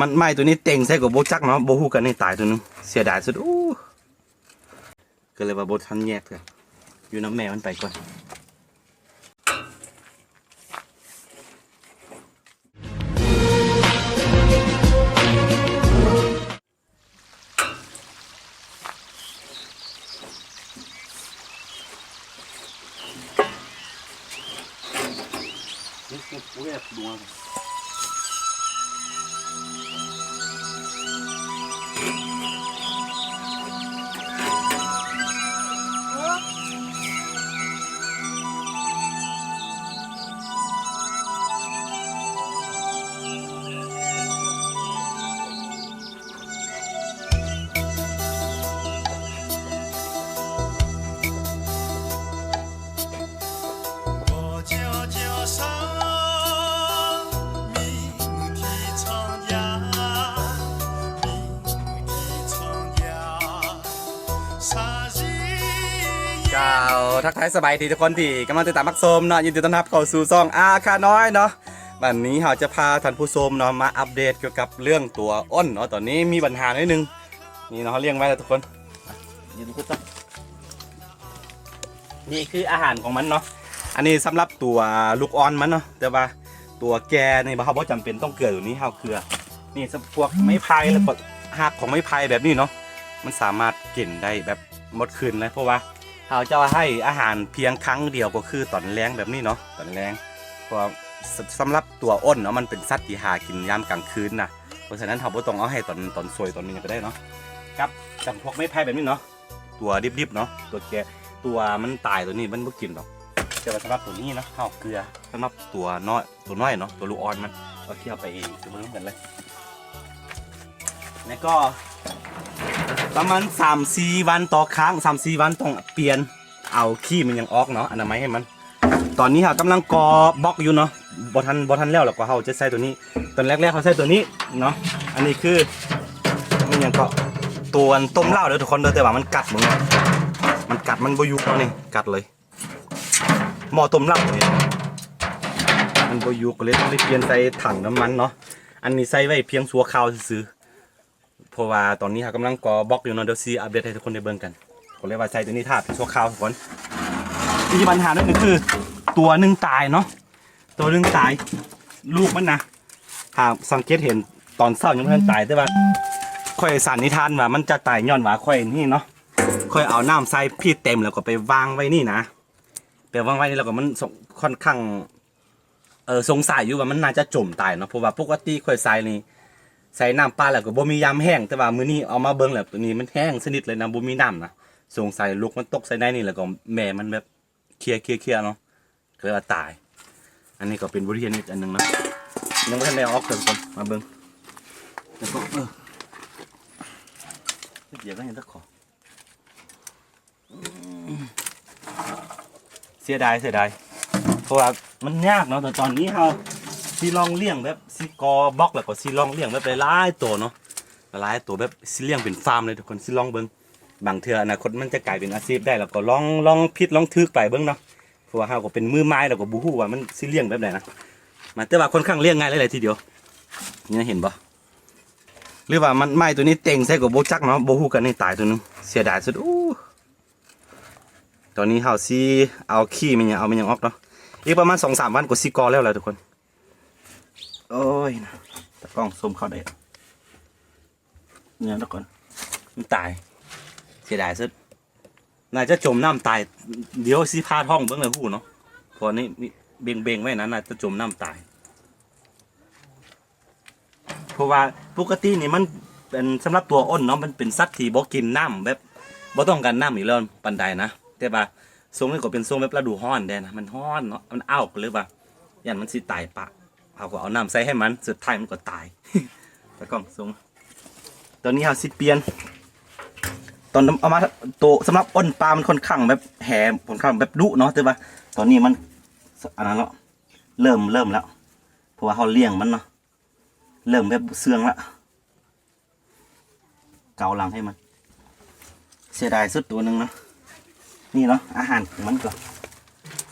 มันไม้ตัวนี้เต็งใส่กับโบจักเนาะโบฮู้กันนี่ตายตัวหนึงเสียดายสุดอู้ก็เลยว่าโบทันแยกเถอะอยู่น้ำแม่มันไปก่อนนี่คือปูแอบดวง ทักทายสบายดีทุกคนที่กำลังติดตามมักชมเนาะยินดีต้อนรับเข้าสู่ซองอาคาน้อยเนาะวันนี้เราจะพาท่านผู้ชมเนาะมาอัปเดตเกี่ยวกับเรื่องตัวอ้นเนาะตอนนี้มีปัญหาหน่อยนึงนี่เนาะเลี้ยงไว้แล้วทุกคนยืนดูตั้งนี่คืออาหารของมันเนาะอันนี้สำหรับตัวลูกอ่อนมันเนาะแต่ว่าตัวแกนี่เขาบ่จำเป็นต้องเกลืออยู่นี้เขาเกลือ นี่สับพวกไม้พายแล้วก็หักของไม้พายแบบนี้เนาะมันสามารถกินได้แบบหมดคืนเลยเพราะว่า เขาจะให้อาหารเพียงครั้งเดียวก็คือตอนแรงแบบนี้เนาะตอนแรงเพราะว่าสสำหรับตัวอ้นเนาะมันเป็นสัตว์ที่หากินยามกลางคืนนะเพราะฉะนั้นเราบ่ต้องเอาให้ตอนตอนสวยตอนนี้ก็ได้เนาะครับจำพวกไม้ไผ่แบบนี้เนาะตัวดิบๆเนาะตัวแกตัวมันตายตัวนี้มันบ่กินหรอกแต่ว่าสำหรับตัวนี้เนาะข้าวเกลือสำหรับตัวน้อยตัวน้อยเนาะตัวลูกอ่อนมันก็เคี่ยวไปเองคือมันกันเลยแล้วก็ ประมาณสามสี่วันต่อครั้งสามสี่วันต้องเปลี่ยนเอาขี้มันยังออกเนาะอนามัยให้มัน ตอนนี้เรากำลังกอบล็อกอยู่เนาะบอทันบอทันแล้วหรอกว่าเขาจะใส่ตัวนี้ ตอนแรกๆเขาใส่ตัวนี้เนาะอันนี้คือมันยังก็ตัวต้มเหล้าเด้อทุกคนเด้อแต่ว่ามันกัดมึงมันกัดมันบยุกเอานี่กัดเลยหม้อต้มเหล้านี่มันบยุกเลยต้องได้เปลี่ยนใส่ถังน้ำมันเนาะอันนี้ใส่ไว้เพียงสัวข้าวซื้อ เพราะว่าตอนนี้เรากำลังก่อบล็อกอยู่เนาะเดี๋ยวซีอัปเดตให้ทุกคนได้เบิ่งกันผมเลยว่าใช้ตัวนี้ท่าเป็นชั่วคราวทุกคนที่ปัญหาหนั่นก็คือ ตัวหนึ่งตายเนาะตัวหนึ่งตายลูกมันนะหากสังเกตเห็นตอนเศร้ายังไม่ทันตายแต่ว่าค่อยสันนิษฐานว่ามันจะตายย้อนว่าค่อยนี่เนาะค่อยเอาน้ำใส่พี่เต็มแล้วก็ไปวางไว้นี่นะไปวางไว้นี่แล้วก็มันค่อนข้างเออสงสัยอยู่ว่ามันน่าจะจมตายเนาะเพราะว่าปกติค่อยใส่นี่ ใส่น้ำปลาแล้วก็บ่มียำแห้งแต่ว่ามื้อนี้เอามาเบิ่งแล้วตัวนี้มันแห้งสนิทเลยนะบ่มีน้ำนะสงสัยลูกมันตกใส่ในนี่แล้วก็แม่มันแบบเคลียร์เคลียร์เคลียร์เนาะก็เลยว่าตาย อันนี้ก็เป็นบทเรียนอีกอันหนึ่งนะยังบ่ทันได้เอาออกเพิ่นคนมาเบิ่งแล้วก็เออเดี๋ยวก็ยังตะขออเสียดายเสียดายเพราะว่ามันยากเนาะแต่ตอนนี้เฮา ซีลองเลี้ยงแบบซีกอบล็อกแล้วก็ซีลองเลี้ยงแบบหลายๆตัวเนาะหลายๆตัวแบบซีเลี้ยงเป็นฟาร์มเลยทุกคนซีลองเบิ้งบางเทื่ออนาคตมันจะกลายเป็นอาชีพได้แล้วก็ลองลองพิดลองทึกไปเบิ้งเนาะเพราะว่าเฮาก็เป็นมือไม้แล้วก็บ่ฮู้ว่ามันซีเลี้ยงแบบไหนนะมาแต่ว่าค่อนข้างเลี้ยงง่ายหลยทีเดียวนี่เห็นบ่หรือว่ามันไม้ตัวนี้เต็งใส่กับโบจักเนาะโบฮู้กันนี่ตายตัวนึงเสียดายสุดอู้ตอนนี้เฮาซีเอาขี้มันยังเอามันยังออกเนาะอีกประมาณ2-3วันก็สิกอแล้วแหละทุกคน โอ้ยนะตะกล้องซูมเข้าได้เนี่ยทุกคนมันตาย เสียดายสุดน่าจะจมน้ำตาย เดี๋ยวสิพาท้องเบิ่งเลยหูเนาะพอนี่นี่เบงเบงไว้นั้นน่าจะจมน้ำตาย เพราะว่าปกตินี่มันเป็นสำหรับตัวอ้นเนาะมันเป็นสัตว์ที่บ่กินน้ำแบบบ่ต้องการน้ำอีกแล้วปันใดนะแต่ว่าทรงนี้ก็เป็นทรงแบบฤดูร้อนแดนะมันร้อนเนาะมันอ้าวเลยว่ายันมันสิตายปะ เขาก็เอาน้ำใส่ให้มันสุดท้ายมันก็ตายตะกล้องสูงตอนนี้เราสิเปลี่ยน ตอนเอามาตัวสำหรับอ้นปลามันค่อนข้างแบบแหมค่อนข้างแบบดุเนาะแต่ว่าตอนนี้มันอันนั้นแล้วเริ่มเริ่มแล้ว เพราะว่าเขาเลี้ยงมันเนาะเริ่มแบบเสื่องละเกาหลังให้มัน เสียดายสุดตัวหนึ่งเนาะนี่เนาะอาหารมันก็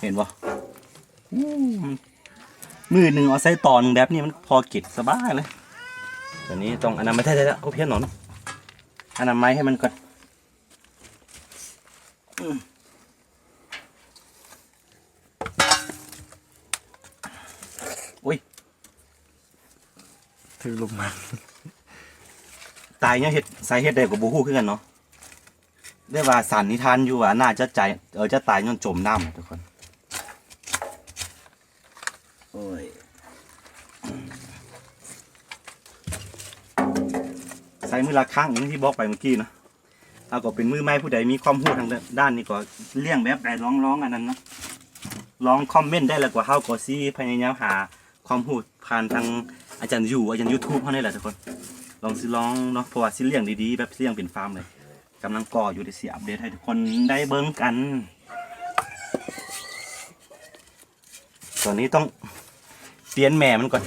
เห็นบ่ มือหนึ่งเอาใส่ตอนแบบนี้มันพอกิดสบายเลยตัวนี้ต้องอนามัยได้แล้วโอ้เพี้ยนหนอนอนามัยให้มันก่อนอุ้ยถือลมมา ตายเนี่ยเห็ดสาเหตุใดกับบูฮู้ขึ้นกันเนาะได้ว่าสันนิทานอยู่ว่าน่าจะใจเออจะตายย้อนจมน้ำทุกคน โอ้ยใส่มือละข้างอย่างที่บอกไปเมื่อกี้นะเอาก็เป็นมือไม้ผู้ใดมีความรู้ทางด้านนี้ก็เลี่ยงแบบใดร้องร้องอันนั้นนะลองคอมเมนต์ได้แล้วกว่าเฮาก็ซีพยายามหาความรู้ผ่านทางอาจารย์อยู่อาจารย์ยูทูบเท่านี้แหละทุกคน ลองสิลองเนาะเพราะว่าสิเลี้ยงดีๆแบบสิเลี้ยงเป็นฟาร์มเลยกำลังก่ออยู่ในเสียอัปเดตให้ทุกคนได้เบิ่งกัน ตอนนี้ต้อง เปลี่ยนแม่มันก่อน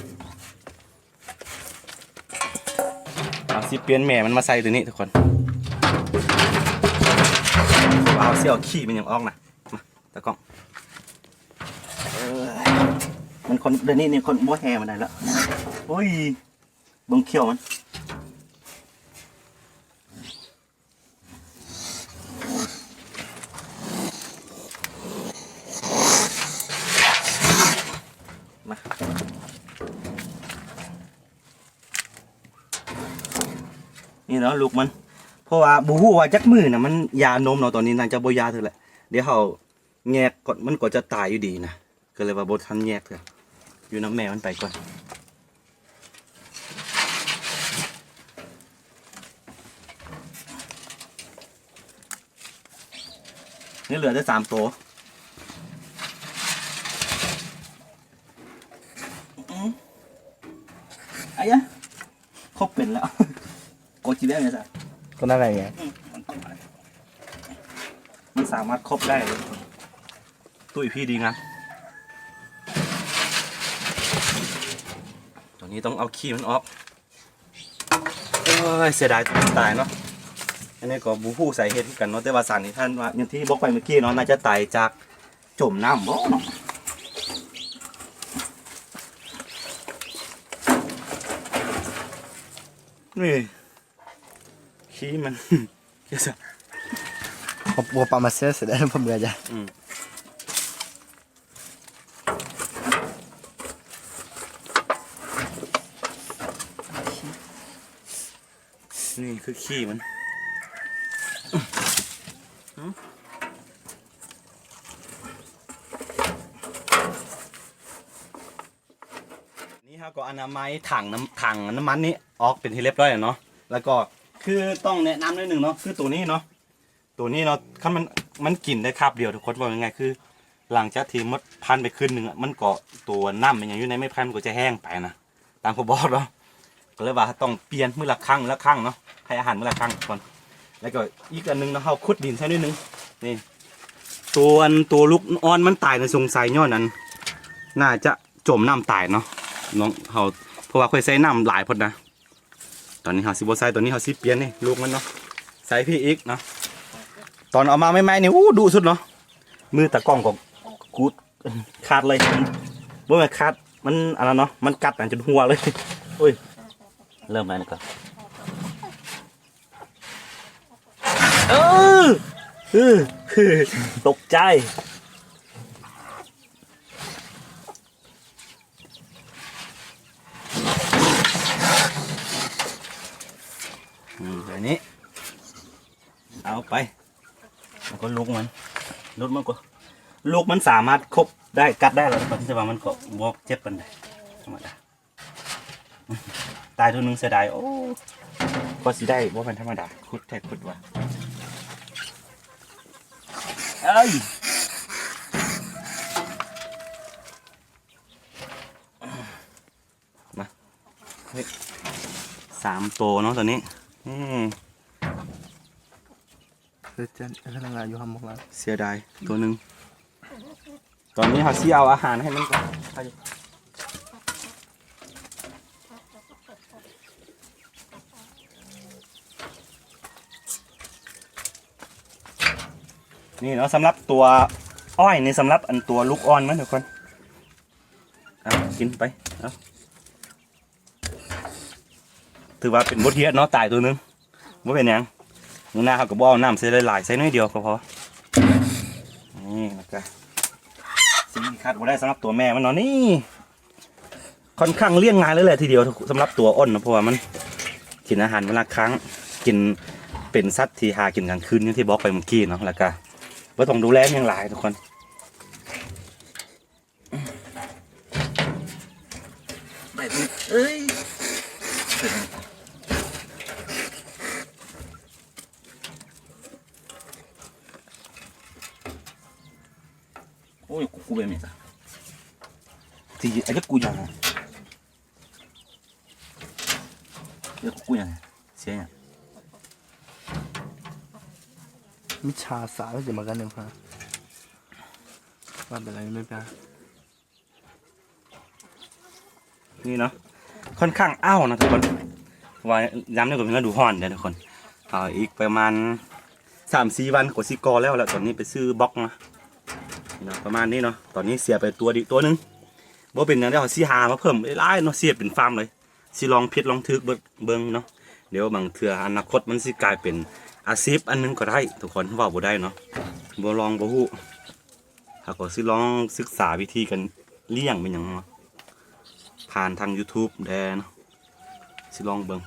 เอาสิเปลี่ยนแม่มันมาใส่ตัวนี้ทุกคนเอาเสียวขี้มันยังออกนะมาตะกล้องเอ้ยมันคนเดี๋ยวนี้นี่คนบ่แห่มันได้แล้วโอ้ยบังเขียวมัน นี่เนาะลูกมันเพราะว่าบูฮู้ว่าจักมือนะมันยานมเนาะตอนนี้นางจะบ่ยาเถอแหละเดี๋ยวเขาแยกก่อนมันก็จะตายอยู่ดีนะก็เลยว่าบ่ทันแยกเถอะอยู่น้ำแม่มันไปก่อนนี่เหลือได้สามตัว ไอ้ยะครบเป็นแล้ว โกจิได้ไหมจ๊ะ นั่นแหละไงมันสามารถครบได้ตุ้ยพี่ดีงามตอนนี้ต้องเอาขี้มันออกโอ้ยเสียดายตายเนาะอันนี้ก็บูฮู้ใส่เหตุกันเนาะแต่ว่าสารนี่ท่านว่าอย่างที่บอกไปเมื่อกี้เนาะน่าจะตายจากจมน้ำบ่เนาะนี่ ขี้มันเยอะจังผมบัวปลามาเสียเสร็จแล้วผมเหลือจ้ะอืมนี่คือขี้มันอืมนี่ครับก็อนามัยถังน้ำถังน้ำมันนี้ออกเป็นที่เรียบร้อยแล้วเนาะแล้วก็ คือต้องแนะนำนิดหนึ่งเนาะคือตัวนี้เนาะตัวนี้เนาะคันมันมันกินได้คาบเดียวทุกคนว่ายังไงคือ หลังจากที่มดพันไปคืนหนึ่งอะมันก็ตัวน้ำมันยังอยู่ในไม่พันมันก็จะแห้งไปนะตามเขาบอกเนาะก็เลยว่าต้องเปลี่ยนมื้อละครั้งละครั้งเนาะให้อาหารมื้อละครั้งก่อนแล้วก็อีกอันหนึงเนาะเขาขุดดินใส่นิดนึงนี่ตัวอันตัวลูกอ่อนมันตายในสงสัยย้อนนั้น น่าจะจมน้ำตายเนาะน้องเขาเพราะว่าเคยใส่น้ำหลายพดนะ ตอนนี้เขาสิบ่ใส่ตัวนี้เขาสิเปลี่ยนนี่ลูกมันเนาะใส่พี่อีกเนาะตอนเอามาใหม่ๆนี่ยอู้ดูสุดเนาะมือตะกล้องก็กูดขาดเลยบ่แม่นขาดมันอะไรเนาะมันกัดอันจนหัวเลยโอ้ยเริ่มแล้วนี่ก่อนเออเออตกใจ อืมแบบนี้ เอาไป แล้วก็ลูกมันลูกมันก็ลูกมันสามารถคบได้กัดได้แล้วแต่ว่ามันก็บวกเจ็บปันไดธรรมดาตายตัวหนึงเสียดายโอ้ก็สิได้บ่เป็นธรรมดาคุดแทกคุดว่ะเอ้ยมาเฮ้ยสามตัวเนาะตัวนี้ อืมคือจะพนักงานอยู่ห้องมกแล้วเสียดายตัวหนึ่งตอนนี้เขาซีเอาอาหารให้มันก่อนไปนี่เนาะสำหรับตัวอ้อยนี่สำหรับอันตัวลูกอ่อนมันทุกคนเอากินไปเอา ถือว่าเป็นบทเรียนเนาะตายตัวหนึงว่าเป็นหยังมื้อหน้าเขาก็บ่เอาน้ำใส่หลายๆใส่น้อยเดียวก็พอนี่แล้วก็สิ่งที่คาดบ่ได้สำหรับตัวแม่มันเนาะนี่ค่อนข้างเลี่ยงง่ายเลยแหละทีเดียวสำหรับตัวอ้นนะเพราะว่ามันกินอาหารเวลาครั้งกินเป็นสัตว์ที่หากินกลางคืนอย่างที่บอกไปเมื่อกี้เนาะแล้วก็บ่ต้องดูแลเพียงหลายทุกคนเอ้ย โอ้ยกูเป็นไงจ้ะที่ไอ้เจ้ากูยังไงเจ้ากูยังไงเสียยังมิชาสาวจะมากันหนึ่งพาว่าเป็นไรไม่เป็นไร นี่เนาะค่อนข้างอ้าวนะทุกคนว่าย้ำในกว่าเป็นฤดูร้อนเดี๋ยวทุกคนอ่าอีกประมาณสามสี่วันกว่าสิกอแล้วแหละตอนนี้ไปซื้อบล็อกนะนี่ เนาะประมาณนี้เนาะตอนนี้เสียไปตัวดิตัวหนึงบ่เป็นอย่างเดียวสิหามาเพิ่มไล่เนาะเสียเป็นฟาร์มเลยสิลองเพชรลองทึกเบิ่งเบิ่งเนาะเดี๋ยวบางเทื่ออนาคตมันสิกลายเป็นอาชีพอันหนึงก็ได้ทุกคนว่าบ่ได้เนาะบ่ลองบ่ฮู้ถ้าก็สิลองศึกษาวิธีกันเลี้ยงเป็นหยังเนาะผ่านทาง YouTube แดเนาะสิลองเบิง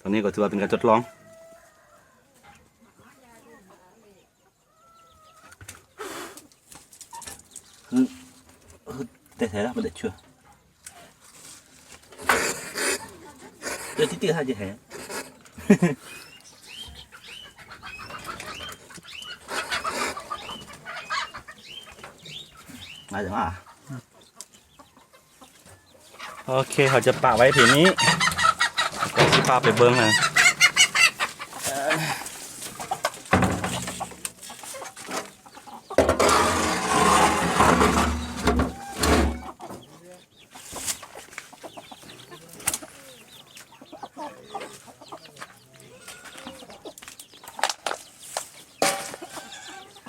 ตอนนี้ก็ถือว่าเป็นการทดลอง คือ คือแต่แท้แล้วมันได้เชื่อเดี๋ยวที่ตีท่าจะแหมาจังอะโอเคเขาจะปะไว้ทีนี้ก็สิปาไปเบิ้งนะ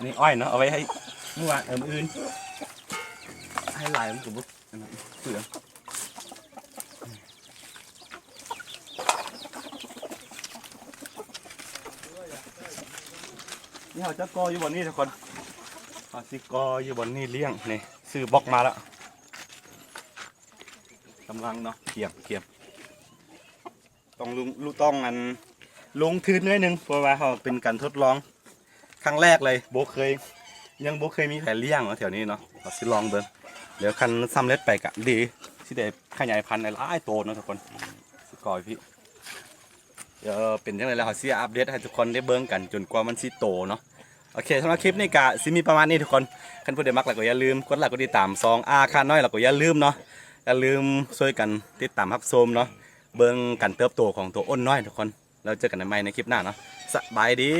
นี่อ้อยเนาะเอาไว้ให้เมื่อวานเอิมอื่น ให้ลายมันสมบูรณ์เสือนี่เขาจะกออยู่บนนี้ทุกคนเขาสิกออยู่บนนี้เลี้ยงนี่ซื้อบล็อกมาแล้วกำลังเนาะเกียบเกียบต้องลุงลุต้องอันลงทืนนิดนึงเพราะว่าเขาเป็นการทดลอง ครั้งแรกเลยโบเคย ยังโบเคยมีใครเลี้ยงเนาะแถวนี้เนาะเราสิลองเบิ่งเดี๋ยวคันซ้ำเล็ดไปกะดีสิได้ขยายพันธุ์ในหลายโตเนาะทุกคนสกอยพี่เดี๋ยวเป็นยังไงแล้วเขาสิอัปเดตให้ทุกคนได้เบิ่งกันจนกว่ามันสิโตเนาะโอเคสำหรับคลิปนี้กะสิมีประมาณนี้ทุกคนคันผู้ใดมักแล้วก็อย่าลืมกดไลค์กดติดตามซองอาคาน้อยแล้วก็อย่าลืมเนาะอย่าลืมช่วยกันติดตามรับชมเนาะเบิ่งกันเติบโตของตัวอ้นน้อยทุกคนแล้วเจอกันใหม่ในคลิปหน้าเนาะสบายดี